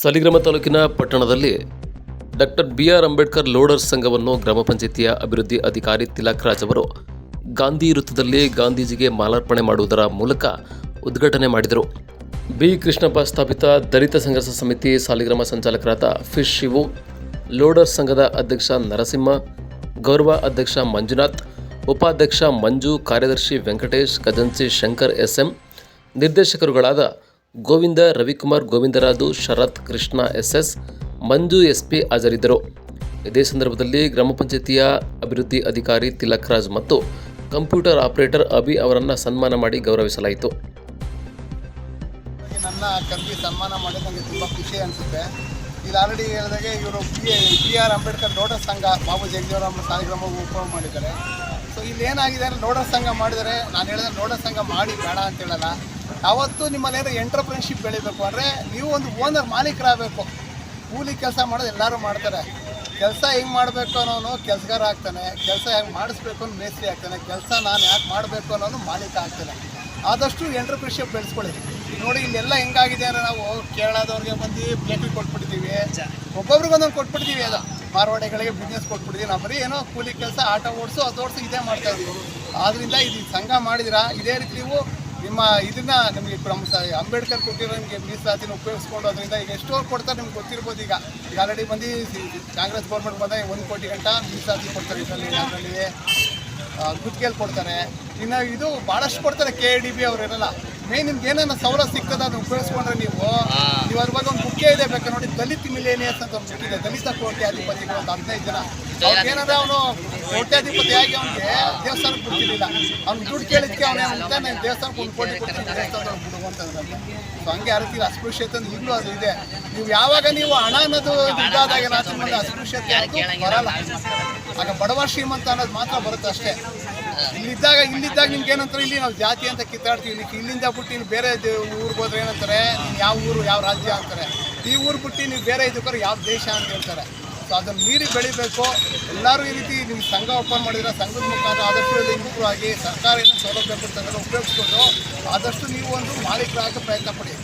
ಸಾಲಿಗ್ರಾಮ ತಾಲೂಕಿನ ಪಟ್ಟಣದಲ್ಲಿ doctor B R Ambedkar loaders ಸಂಘವನ್ನು ಗ್ರಾಮ ಪಂಚಾಯಿತಿಯ ಅಭಿವೃದ್ಧಿ ಅಧಿಕಾರಿ ತಿಲಕ್ ರಾಜ್ ಅವರು ಗಾಂಧಿ ವೃತ್ತದಲ್ಲಿ ಗಾಂಧೀಜಿಗೆ ಮಾಲಾರ್ಪಣೆ ಮಾಡುವುದರ ಮೂಲಕ ಉದ್ಘಾಟನೆ ಮಾಡಿದರು. ಬಿ. ಕೃಷ್ಣಪ್ಪ ಸ್ಥಾಪಿತ ದಲಿತ ಸಂಘರ್ಷ ಸಮಿತಿ ಸಾಲಿಗ್ರಾಮ ಸಂಚಾಲಕರಾದ ಫಿಶ್ ಶಿವು, ಲೋಡರ್ ಸಂಘದ ಅಧ್ಯಕ್ಷ ನರಸಿಂಹ, ಗೌರವ ಅಧ್ಯಕ್ಷ ಮಂಜುನಾಥ್, ಉಪಾಧ್ಯಕ್ಷ ಮಂಜು, ಕಾರ್ಯದರ್ಶಿ ವೆಂಕಟೇಶ್ ಖಜನ್ಸಿ Shankar SM, ನಿರ್ದೇಶಕರುಗಳಾದ Govinda Ravikumar Govindaraju Sharath Krishna S S Manju S P ಹಾಜರಿದ್ದರು. ಇದೇ ಸಂದರ್ಭದಲ್ಲಿ ಗ್ರಾಮ ಪಂಚಾಯಿತಿಯ ಅಭಿವೃದ್ಧಿ ಅಧಿಕಾರಿ ತಿಲಕ್ ರಾಜ್ ಮತ್ತು ಕಂಪ್ಯೂಟರ್ ಆಪರೇಟರ್ ಅಭಿ ಅವರನ್ನು ಸನ್ಮಾನ ಮಾಡಿ ಗೌರವಿಸಲಾಯಿತು. ನನ್ನ ಕಂಪಿ ಸನ್ಮಾನ ಮಾಡಿ ನನಗೆ ತುಂಬ ಖುಷಿ ಅನಿಸುತ್ತೆ. ಇದು ಆಲ್ರೆಡಿ ಹೇಳಿದಾಗೆ ಇವರು B B R Ambedkar loaders ಸಂಘ ಬಾಬು ಜಗಜೀವರಾಮ ಸಾಲಿಗ್ರಾಮ ಉಪಯೋಗ ಮಾಡಿದ್ದಾರೆ. ಸೊ ಇಲ್ಲಿ ಏನಾಗಿದೆ ಅಂದರೆ ನೋಡರ್ ಸಂಘ ಮಾಡಿದರೆ, ನಾನು ಹೇಳಿದ್ರೆ ನೋಡರ್ ಸಂಘ ಮಾಡಿ ಬೇಡ ಅಂತ ಹೇಳಲ್ಲ. ಯಾವತ್ತೂ ನಿಮ್ಮ ಮನೆಯಲ್ಲಿ ಎಂಟರ್ಪ್ರಿನರ್ಶಿಪ್ ಬೆಳಿಬೇಕು. ಅಂದರೆ ನೀವು ಒಂದು ಓನರ್ ಮಾಲೀಕರಾಗಬೇಕು. ಕೂಲಿ ಕೆಲಸ ಮಾಡೋದು ಎಲ್ಲರೂ ಮಾಡ್ತಾರೆ. ಕೆಲಸ ಹೆಂಗೆ ಮಾಡಬೇಕು ಅನ್ನೋನು ಕೆಲಸಗಾರ ಆಗ್ತಾನೆ. ಕೆಲಸ ಹೆಂಗೆ ಮಾಡಿಸ್ಬೇಕು ಅನ್ನೋ ಮೇಸ್ತ್ರಿ ಆಗ್ತಾನೆ. ಕೆಲಸ ನಾನು ಯಾಕೆ ಮಾಡಬೇಕು ಅನ್ನೋನು ಮಾಲೀಕ ಆಗ್ತಾನೆ. ಆದಷ್ಟು ಎಂಟರ್ಪ್ರಿನರ್ಶಿಪ್ ಬೆಳೆಸ್ಕೊಳ್ಳಿ. ನೋಡಿ, ಇಲ್ಲೆಲ್ಲ ಹೆಂಗಾಗಿದೆ ಅಂದರೆ ನಾವು ಕೇರಳದವ್ರಿಗೆ ಬಂದು ಬೇಕ್ರಿ ಕೊಟ್ಬಿಡ್ತೀವಿ. ಒಬ್ಬೊಬ್ರಿಗೆ ಒಂದೊಂದು ಕೊಟ್ಬಿಡ್ತೀವಿ ಅದು. ಮಾರ್ವಾಡಿಗಳಿಗೆ ಬಿಸ್ನೆಸ್ ಕೊಟ್ಬಿಡ್ತೀವಿ. ನಾವು ಬರೀ ಏನೋ ಕೂಲಿ ಕೆಲಸ, ಆಟೋ ಓಡಿಸು, ಅದು ಓಡಿಸು, ಇದೇ ಮಾಡ್ತಾ ಇದ್ದೀವಿ ಆದ್ದರಿಂದ ಇದು ಸಂಘ ಮಾಡಿದಿರಾ? ಇದೇ ರೀತಿ ನೀವು ನಿಮ್ಮ ಇದನ್ನ ನಿಮಗೆ ಪ್ರಮುಖ ಅಂಬೇಡ್ಕರ್ ಕೊಟ್ಟಿರೋ ನಿಮಗೆ ಮೀಸಲಾತಿನ ಉಪಯೋಗಿಸ್ಕೊಂಡು ಅದರಿಂದ ಈಗ ಎಷ್ಟೋ ಕೊಡ್ತಾರೆ ನಿಮ್ಗೆ ಗೊತ್ತಿರ್ಬೋದು ಈಗ. ಈಗ ಆಲ್ರೆಡಿ ಬಂದು ಕಾಂಗ್ರೆಸ್ ಗೌರ್ಮೆಂಟ್ ಬಂದಾಗ ಒಂದು ಕೋಟಿ ಗಂಟ ಮೀಸಲಾತಿ ಕೊಡ್ತಾರೆ ಇದರಲ್ಲಿ ಅದರಲ್ಲಿ ಗುತ್ತಿಗೆಯಲ್ಲಿ ಕೊಡ್ತಾರೆ. ಇನ್ನು ಇದು ಭಾಳಷ್ಟು ಕೊಡ್ತಾರೆ ಕೆ ಡಿ ಬಿ ಅವರೆಲ್ಲ ಮೇನ್ ನಿಮ್ಗೆ ಏನಾನ ಸೌಲ ಸಿಕ್ಕದ ಅದನ್ನ ಉಪಯೋಗಿಸ್ಕೊಂಡ್ರೆ ನೀವು? ನೀವು ಅದ್ರ ಬಗ್ಗೆ ಒಂದು ಮುಖ್ಯ ಇದೆ ಬೇಕಾ ನೋಡಿ ದಲಿತ ಮಿಲೇನಿಯಸ್ ಅಂತ ಒಂದು ಬಿಟ್ಟಿದೆ ದಲಿತ ಕೋಟ್ಯಾಧಿಪತಿಗಳು ಅಂತ ಹದಿನೈದು ಜನ. ಏನಂದ್ರೆ ಅವನು ಕೋಟ್ಯಾಧಿಪತಿ ಆಗಿ ಅವನಿಗೆ ದೇವಸ್ಥಾನಕ್ಕೆ ಕೊಡ್ತಿರ್ಲಿಲ್ಲ ಅವ್ನು ದುಡ್ಡು ಕೇಳಿದ್ಕೆ ಅವನೇ ನಾನು ದೇವಸ್ಥಾನಕ್ಕೆ ಒಂದು ಕೋಟಿ ಕೊಡ್ತೀನಿ ಬಿಡು ಅಂತ. ಸೊ ಹಂಗೆ ಆ ರೀತಿ ಅಸ್ಪೃಶ್ಯತೆ ಅಂತ ಈಗಲೂ ಅದು ಇದೆ. ನೀವು ಯಾವಾಗ ನೀವು ಹಣ ಅನ್ನೋದು ಇದಾದಾಗ ರಾಜ್ಯ ಅಸ್ಪೃಶ್ಯತೆ ಬರಲ್ಲ. ಆಗ ಬಡವ ಶ್ರೀಮಂತ ಅನ್ನೋದು ಮಾತ್ರ ಬರುತ್ತೆ ಅಷ್ಟೇ. ಇಲ್ಲಿದ್ದಾಗ ಇಲ್ಲಿದ್ದಾಗ ನಿಮ್ಗೆ ಏನಂತಾರೆ? ಇಲ್ಲಿ ನಾವು ಜಾತಿ ಅಂತ ಕಿತ್ತಾಡ್ತೀವಿ. ನೀವು ಇಲ್ಲಿಂದ ಬಿಟ್ಟು ನೀವು ಬೇರೆ ಊರಿಗೆ ಹೋದ್ರೆ ಏನಂತಾರೆ? ಯಾವ ಊರು, ಯಾವ ರಾಜ್ಯ ಅಂತಾರೆ. ಈ ಊರು ಬಿಟ್ಟು ನೀವು ಬೇರೆ ಇದಕ್ಕೋರು ಯಾವ ದೇಶ ಅಂತ ಹೇಳ್ತಾರೆ. ಸೊ ಅದನ್ನು ಮೀರಿ ಬೆಳಿಬೇಕು. ಎಲ್ಲರೂ ಈ ರೀತಿ ನಿಮ್ಮ ಸಂಘ ಓಪನ್ ಮಾಡಿದ್ರೆ ಸಂಘದ ಮುಖಾಂತರ ಆದಷ್ಟು ಇಲ್ಲಿ ಇಂಪ್ರೂವ್ ಆಗಿ ಸರ್ಕಾರ ಏನು ಸೌಲಭ್ಯ ಕೊಡ್ತಾರೆ ಉಪಯೋಗಿಸ್ಕೊಂಡು ಆದಷ್ಟು ನೀವು ಒಂದು ಮಾಲೀಕರಾಗ ಪ್ರಯತ್ನ ಪಡಿ.